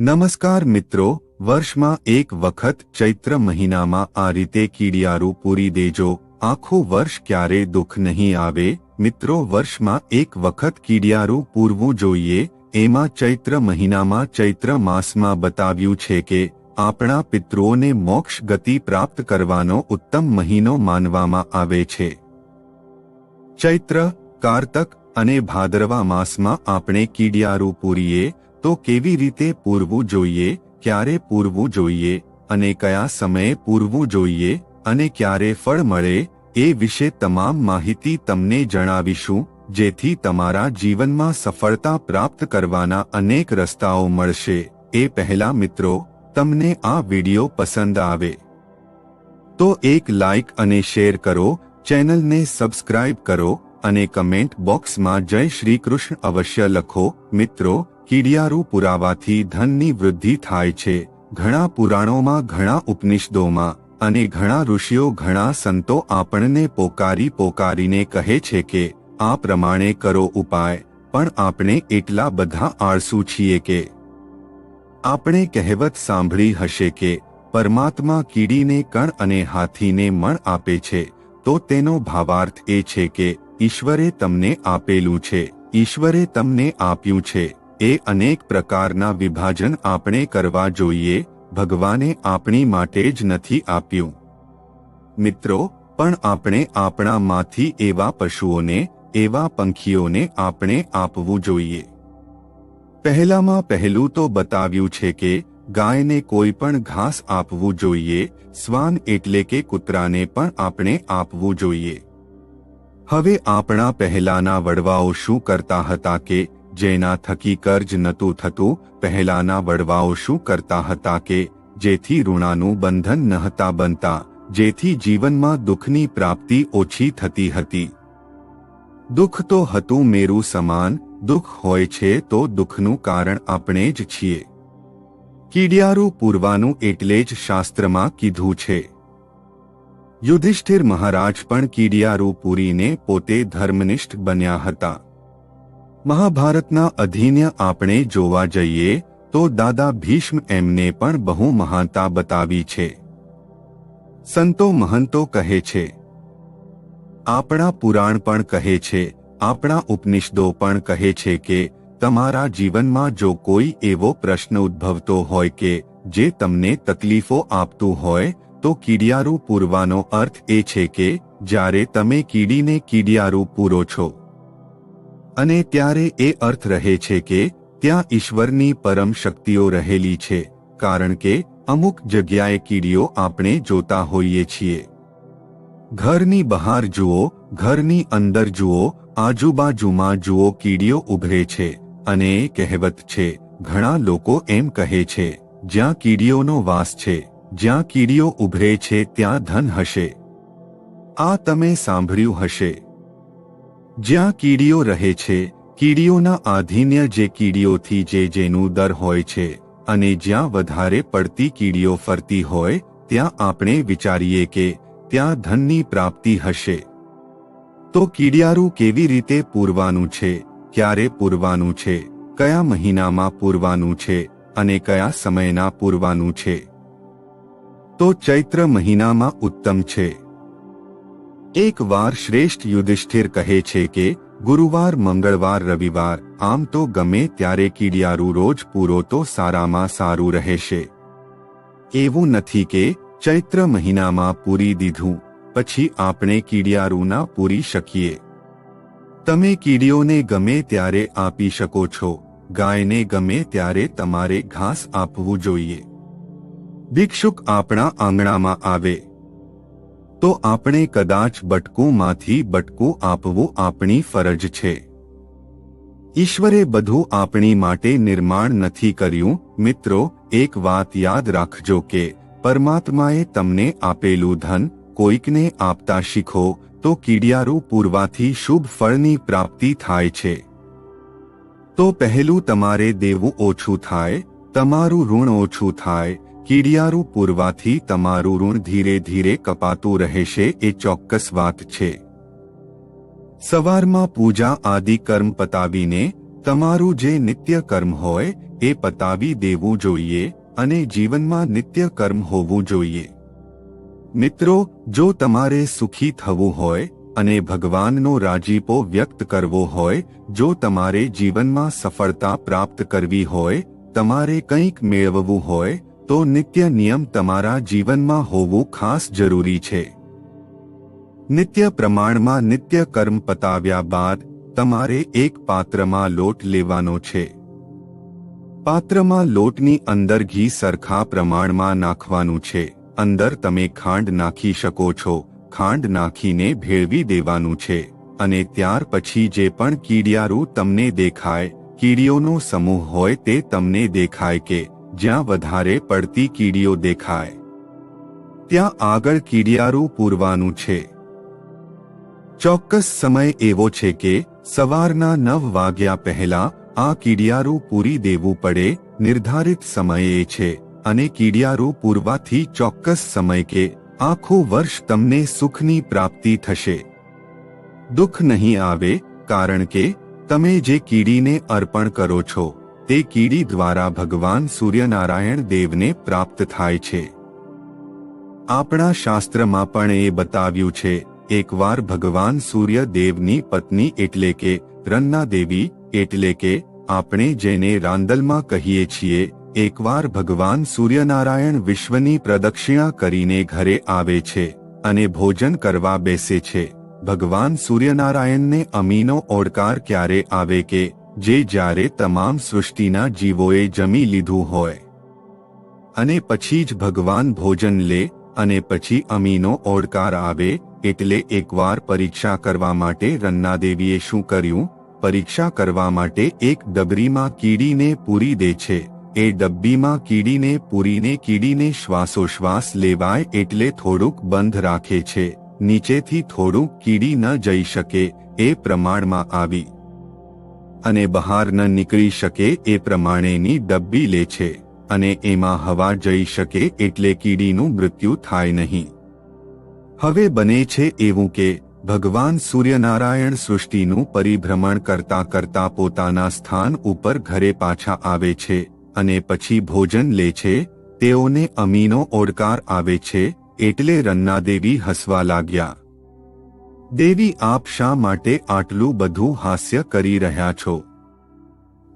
નમસ્કાર મિત્રો, વર્ષમાં એક વખત ચૈત્ર મહિનામાં આ રીતે કીડિયારું પૂરી દેજો. આખું વર્ષ ક્યારે દુઃખ નહીં આવે? મિત્રો, વર્ષમાં એક વખત કીડિયારું પૂરવું જોઈએ. એમાં ચૈત્ર મહિનામાં ચૈત્ર માસમાં બતાવ્યું છે કે, આપણા પિતૃઓને મોક્ષ ગતિ પ્રાપ્ત કરવાનો ઉત્તમ મહિનો માનવામાં આવે છે. ચૈત્ર, કારતક અને ભાદરવા માસમાં આપણે કીડિયારું પૂરીએ તો કેવી રીતે પૂરવું જોઈએ, ક્યારે પૂરવું જોઈએ, અને કયા સમયે પૂરવું જોઈએ, અને ક્યારે ફળ મળે, એ વિશે તમામ માહિતી તમને જણાવીશું, જેથી તમારા જીવનમાં સફળતા પ્રાપ્ત કરવાના અનેક રસ્તાઓ મળશે. એ પહેલા મિત્રો, તમને આ વિડિયો પસંદ આવે. તો એક લાઇક અને શેર કરો, ચેનલને સબસ્ક્રાઇબ કરો અને કમેન્ટ બોક્સમાં જય શ્રી કૃષ્ણ અવશ્ય લખો, મિત્રો, કીડિયારું પુરાવાથી ધનની વૃદ્ધિ થાય છે. ઘણા પુરાણોમાં, ઘણા ઉપનિષદોમાં, અને ઘણા ઋષિઓ ઘણા સંતો આપણને પોકારી પોકારીને કહે છે કે, આ પ્રમાણે કરો ઉપાય, પણ આપણે એટલા બધા આળસુ છીએ કે, આપણે કહેવત સાંભળી હશે કે, પરમાત્મા કીડીને કણ અને હાથીને મણ આપે છે. તો તેનો ભાવાર્થ એ છે કે ઈશ્વરે તમને આપેલું છે. ઈશ્વરે તમને આપ્યું છે. એ અનેક પ્રકારના વિભાજન આપણે કરવા જોઈએ. ભગવાને આપણી માટે જ નથી આપ્યું. મિત્રો, પણ આપણે આપણામાંથી એવા પશુઓને, એવા પંખીઓને આપણે આપવું જોઈએ. પહેલામાં પહેલું તો બતાવ્યું છે કે, ગાયને કોઈ પણ ઘાસ આપવું જોઈએ. શ્વાન એટલે કે કૂતરાને પણ આપણે આપવું જોઈએ. હવે આપણા પહેલાના વડવાઓ શું કરતા હતા કે જેના થકી કર્જ નતું થતું, પહેલાના વડવાઓ શું કરતા હતા કે જેથી ઋણાનું બંધન નહતા બનતા, જેથી જીવનમાં દુઃખની પ્રાપ્તિ ઓછી થતી હતી. દુઃખ તો હતું મેરું સમાન, દુઃખ હોય છે તો દુઃખનું કારણ આપણે જ છીએ. કીડિયારું પૂરવાનું એટલે જ શાસ્ત્રમાં કીધું છે. યુધિષ્ઠિર મહારાજ પણ કીડિયારું પૂરીને પોતે ધર્મનિષ્ઠ બન્યા હતા. મહાભારતના અધીન્ય આપણે જોવા જઈએ તો દાદા ભીષ્મ એમને પણ બહુ મહાનતા બતાવી છે. સંતો મહંતો કહે છે. આપણા પુરાણ પણ કહે છે, આપણા ઉપનિષદો પણ કહે છે કે તમારા જીવનમાં જો કોઈ એવો પ્રશ્ન ઉદ્ભવતો હોય કે જે તમને તકલીફો આપતું હોય તો કીડિયારું પૂરવાનો અર્થ એ છે કે, જ્યારે તમે કીડીને કીડિયારું પૂરો છો. અને ત્યારે એ અર્થ રહે છે કે, ત્યાં ઈશ્વરની પરમ શક્તિઓ રહેલી છે, કારણ કે, અમુક જગ્યાએ કીડીઓ આપણે જોતા હોઈએ છીએ. ઘરની બહાર જુઓ, ઘરની અંદર જુઓ, આજુબાજુમાં જુઓ કીડીઓ ઉભરે છે, અને એ કહેવત છે, ઘણા લોકો એમ કહે છે, જ્યાં કીડીઓનો વાસ છે જ્યાં કીડીઓ ઉભરે છે ત્યાં ધન હશે. આ તમે સાંભળ્યું હશે. જ્યાં કીડીઓ રહે છે, કીડીઓના આધીન્ય જે કીડીઓથી જે જેનું દર હોય છે, અને જ્યાં વધારે પડતી કીડીઓ ફરતી હોય, ત્યાં આપણે વિચારીએ કે ત્યાં ધનની પ્રાપ્તિ હશે. તો કીડિયારું કેવી રીતે પૂરવાનું છે, ક્યારે પૂરવાનું છે, કયા મહિનામાં પૂરવાનું છે, અને કયા સમયના પૂરવાનું છે? તો ચૈત્ર મહિનામાં ઉત્તમ છે એક વાર શ્રેષ્ઠ યુધિષ્ઠિર કહે છે કે ગુરુવાર મંગળવાર રવિવાર આમ તો ગમે ત્યારે કીડિયારું રોજ પૂરો તો સારામાં સારું રહેશે એવું નથી કે ચૈત્ર મહિનામાં પૂરી દીધું પછી આપણે કીડિયારું ના પૂરી શકીએ તમે કીડીઓને ગમે ત્યારે આપી શકો છો ગાયને ગમે ત્યારે તમારે ઘાસ આપવું જોઈએ ભિક્ષુક આપણા આંગણામાં આવે. તો આપણે કદાચ બટકુંમાંથી બટકું આપવું આપણી ફરજ છે. ઈશ્વરે બધું આપણી માટે નિર્માણ નથી કર્યું. મિત્રો, એક વાત યાદ રાખજો કે, પરમાત્માએ તમને આપેલું ધન કોઈકને આપતા શીખો, તો કીડિયારું પૂરવાથી શુભ ફળની પ્રાપ્તિ થાય છે. તો પહેલું તમારે દેવું ઓછું થાય, તમારું ઋણ ઓછું થાય કીડિયારું પૂરવાથી તમારું ઋણ ધીરે ધીરે કપાતું રહેશે, એ ચોક્કસ વાત છે. સવારમાં પૂજા આદિ કર્મ પતાવીને, તમારું જે નિત્ય કર્મ હોય, એ પતાવી દેવું જોઈએ, અને જીવનમાં નિત્ય કર્મ હોવું જોઈએ. મિત્રો, જો તમારે સુખી થવું હોય, અને ભગવાનનો રાજીપો વ્યક્ત કરવો હોય, જો તમારે જીવનમાં સફળતા પ્રાપ્ત કરવી હોય, તમારે કંઈક મેળવવું હોય તો નિત્ય નિયમ તમારા જીવનમાં હોવું ખાસ જરૂરી છે. નિત્ય પ્રમાણમાં નિત્ય કર્મ પતાવ્યા બાદ, તમારે એક પાત્રમાં લોટ લેવાનો છે. પાત્રમાં લોટની અંદર ઘી સરખા પ્રમાણમાં નાખવાનું છે. અંદર તમે ખાંડ નાખી શકો છો. ખાંડ નાખીને ભેળવી દેવાનું છે. અને ત્યાર પછી જે પણ કીડિયારું તમને દેખાય કીડીઓનો સમૂહ હોય તે તમને દેખાય કે જ્યાં વધારે પડતી કીડીઓ દેખાય. ત્યાં આગળ કીડિયારું પૂરવાનું છે. ચોક્કસ સમય એવો છે કે સવારના નવ વાગ્યા પહેલા આ કીડિયારું પૂરી દેવું પડે, નિર્ધારિત સમયે છે, અને કીડિયારું પૂરવાથી ચોક્કસ સમય કે આખું વર્ષ તમને સુખની પ્રાપ્તિ થશે. દુઃખ નહીં આવે, કારણ કે તમે જે કીડીને અર્પણ કરો છો તે કીડી દ્વારા ભગવાન સૂર્યનારાયણ દેવને પ્રાપ્ત થાય છે. આપણા શાસ્ત્રમાં પણ એ બતાવ્યું છે, એકવાર ભગવાન સૂર્ય દેવની પત્ની એટલે કે રન્ના દેવી, એટલે કે આપણે જેને રાંદલમાં કહીએ છીએ, એકવાર ભગવાન સૂર્યનારાયણ વિશ્વની પ્રદક્ષિણા કરીને ઘરે આવે છે અને ભોજન કરવા બેસે છે, ભગવાન સૂર્યનારાયણને અમીનો ઓડકાર ક્યારે આવે કે જે જ્યારે તમામ સૃષ્ટિના જીવોએ જમી લીધું હોય. અને પછી જ ભગવાન ભોજન લે અને પછી અમીનો ઓડકાર આવે, એટલે એકવાર પરીક્ષા કરવા માટે રન્નાદેવીએ શું કર્યું? પરીક્ષા કરવા માટે એક ડબરીમાં કીડીને પૂરી દે છે. એ ડબ્બીમાં કીડીને પૂરીને કીડીને શ્વાસોશ્વાસ લેવાય એટલે થોડુંક બંધ રાખે છે. નીચેથી થોડુંક કીડી ન જઈ શકે, એ પ્રમાણમાં આવી. અને બહાર ન નીકળી શકે એ પ્રમાણેની ડબ્બી લે છે, અને એમાં હવા જઈ શકે એટલે કીડીનું મૃત્યુ થાય નહીં. હવે બને છે એવું કે, ભગવાન સૂર્યનારાયણ સૃષ્ટિનું પરિભ્રમણ કરતા કરતા પોતાના સ્થાન ઉપર ઘરે પાછા આવે છે, અને પછી ભોજન લે છે, તેઓને અમીનો ઓડકાર આવે છે, એટલે રન્નાદેવી હસવા લાગ્યા. દેવી આપ શા માટે આટલું બધું હાસ્ય કરી રહ્યા છો?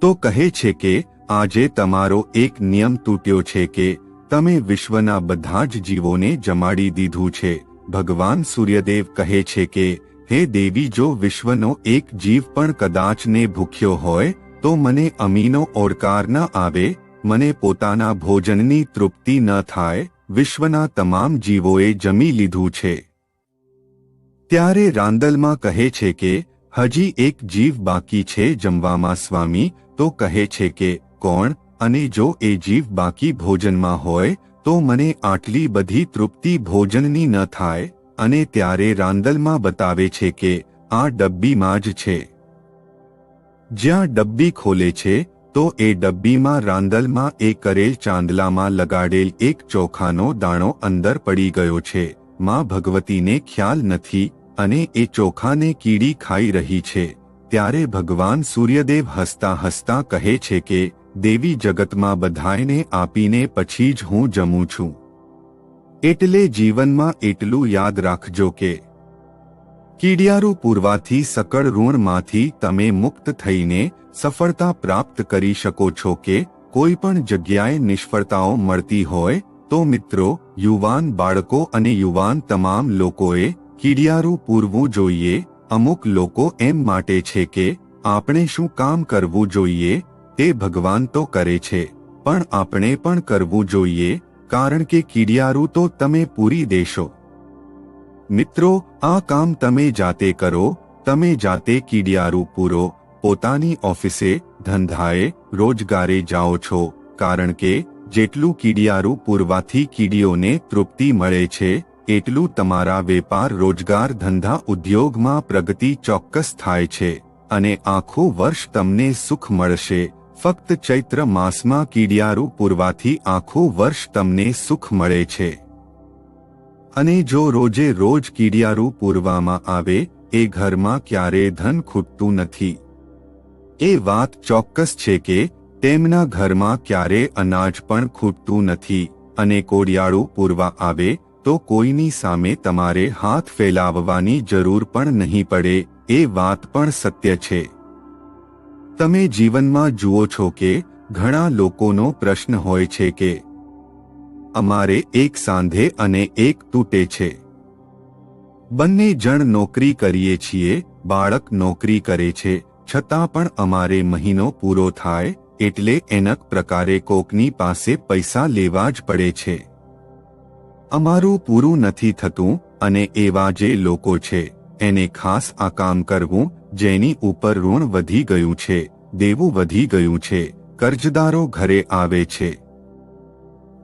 તો કહે છે કે, આજે તમારો એક નિયમ તૂટ્યો છે કે, તમે વિશ્વના બધા જ જીવોને જમાડી દીધું છે. ભગવાન સૂર્યદેવ કહે છે કે, હે દેવી, જો વિશ્વનો એક જીવ પણ કદાચને ભૂખ્યો હોય, તો મને અમીનો ઓડકાર ન આવે, મને પોતાના ભોજનની તૃપ્તિ ન થાય, વિશ્વના તમામ જીવોએ જમી લીધું છે. ત્યારે રાંદલમાં કહે છે કે, હજી એક જીવ બાકી છે જમવામાં સ્વામી, તો કહે છે કે, કોણ? અને જો એ જીવ બાકી ભોજનમાં હોય, તો મને આટલી બધી તૃપ્તિ ભોજનની ન થાય. અને ત્યારે રાંદલમાં બતાવે છે કે, આ ડબ્બીમાં જ છે. જ્યાં ડબ્બી ખોલે છે, તો એ ડબ્બીમાં રાંદલમાં એ કરેલ ચાંદલામાં લગાડેલ એક ચોખાનો દાણો અંદર પડી ગયો છે. માં ભગવતીને ખ્યાલ નથી અને એ ચોખાને કીડી ખાઈ રહી છે. ત્યારે ભગવાન સૂર્યદેવ હસતા હસતા કહે છે કે, દેવી જગતમાં બધાયને આપીને પછી જ હું જમું છું. એટલે જીવનમાં એટલું યાદ રાખજો કે, કીડિયારું પૂરવાથી સકળ ઋણમાંથી તમે મુક્ત થઈને સફળતા પ્રાપ્ત કરી શકો છો કે, કોઈ પણ જગ્યાએ નિષ્ફળતાઓ મળતી હોય, તો મિત્રો, યુવાન બાળકો અને યુવાન તમામ લોકોએ કીડિયારું પૂરવું જોઈએ, અમુક લોકો એમ માટે છે કે, આપણે શું કામ કરવું જોઈએ, તે ભગવાન તો કરે છે, પણ આપણે પણ કરવું જોઈએ, કારણ કે કીડિયારું તો તમે પૂરી દેશો. મિત્રો, આ કામ તમે જાતે કરો, તમે જાતે કીડિયારું પૂરો, પોતાની ઓફિસે, ધંધાએ, રોજગારે જાઓ છો, કારણ કે, જેટલું કીડિયારું પૂરવાથી કીડીઓને તૃપ્તિ મળે છે એટલું તમારા વેપાર, રોજગાર, ધંધા, ઉદ્યોગમાં પ્રગતિ ચોક્કસ થાય છે અને આખું વર્ષ તમને સુખ મળશે. ફક્ત ચૈત્ર માસમાં કીડિયારું પૂરવાથી આખું વર્ષ તમને સુખ મળે છે. અને જો રોજે રોજ કીડિયારું પૂરવામાં આવે, એ ઘરમાં ક્યારે ધન ખૂટતું નથી. એ વાત ચોક્કસ છે કે, તેમના ઘરમાં ક્યારે અનાજ પણ ખૂટતું નથી અને કોડિયાળું પૂરવા આવે તો કોઈની સામે તમારે હાથ ફેલાવવાની જરૂર પણ નહીં પડે, એ વાત પણ સત્ય છે. તમે જીવનમાં જુઓ છો કે, ઘણા લોકોનો પ્રશ્ન હોય છે કે, અમારે એક સાંધે અને એક તૂટે છે. બંને જણ નોકરી કરીએ છીએ, બાળક નોકરી કરે છે, છતાં પણ અમારે મહિનો પૂરો થાય, એટલે એનક પ્રકારે કોકની પાસે પૈસા લેવા જ પડે છે. અમારું પૂરું નથી થતું અને એવા જે લોકો છે, એને ખાસ આ કામ કરવું, જેની ઉપર ઋણ વધી ગયું છે, દેવું વધી ગયું છે, કરજદારો ઘરે આવે છે.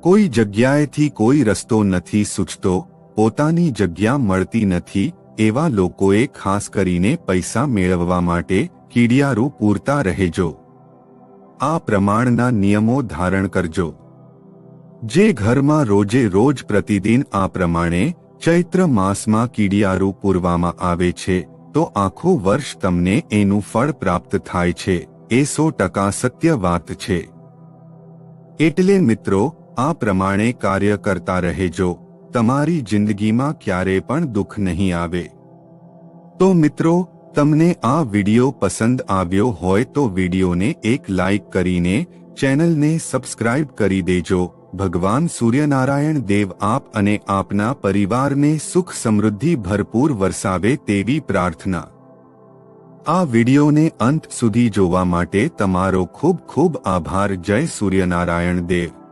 કોઈ જગ્યાએથી કોઈ રસ્તો નથી સૂચતો, પોતાની જગ્યા મળતી નથી, એવા લોકોએ ખાસ કરીને પૈસા મેળવવા માટે કીડિયારું પૂરતા રહેજો. આ પ્રમાણના નિયમો ધારણ કરજો. જે ઘરમાં રોજે રોજ પ્રતિદિન આ પ્રમાણે ચૈત્ર માસમાં કીડિયારું પૂરવામાં આવે છે, તો આખું વર્ષ તમને એનું ફળ પ્રાપ્ત થાય છે, એ સો ટકા સત્ય વાત છે. એટલે મિત્રો, આ પ્રમાણે કાર્ય કરતા રહેજો, તમારી જિંદગીમાં ક્યારે પણ દુઃખ નહીં આવે. તો મિત્રો, તમને આ વિડિયો પસંદ આવ્યો હોય તો વિડિયોને એક લાઈક કરીને ચેનલને સબસ્ક્રાઇબ કરી દેજો ભગવાન સૂર્યનારાયણ દેવ આપ અને આપના પરિવારને સુખ સમૃદ્ધિ ભરપૂર વરસાવે તેવી પ્રાર્થના. આ વિડિયોને અંત સુધી જોવા માટે તમારો ખૂબ ખૂબ આભાર. જય સૂર્યનારાયણ દેવ.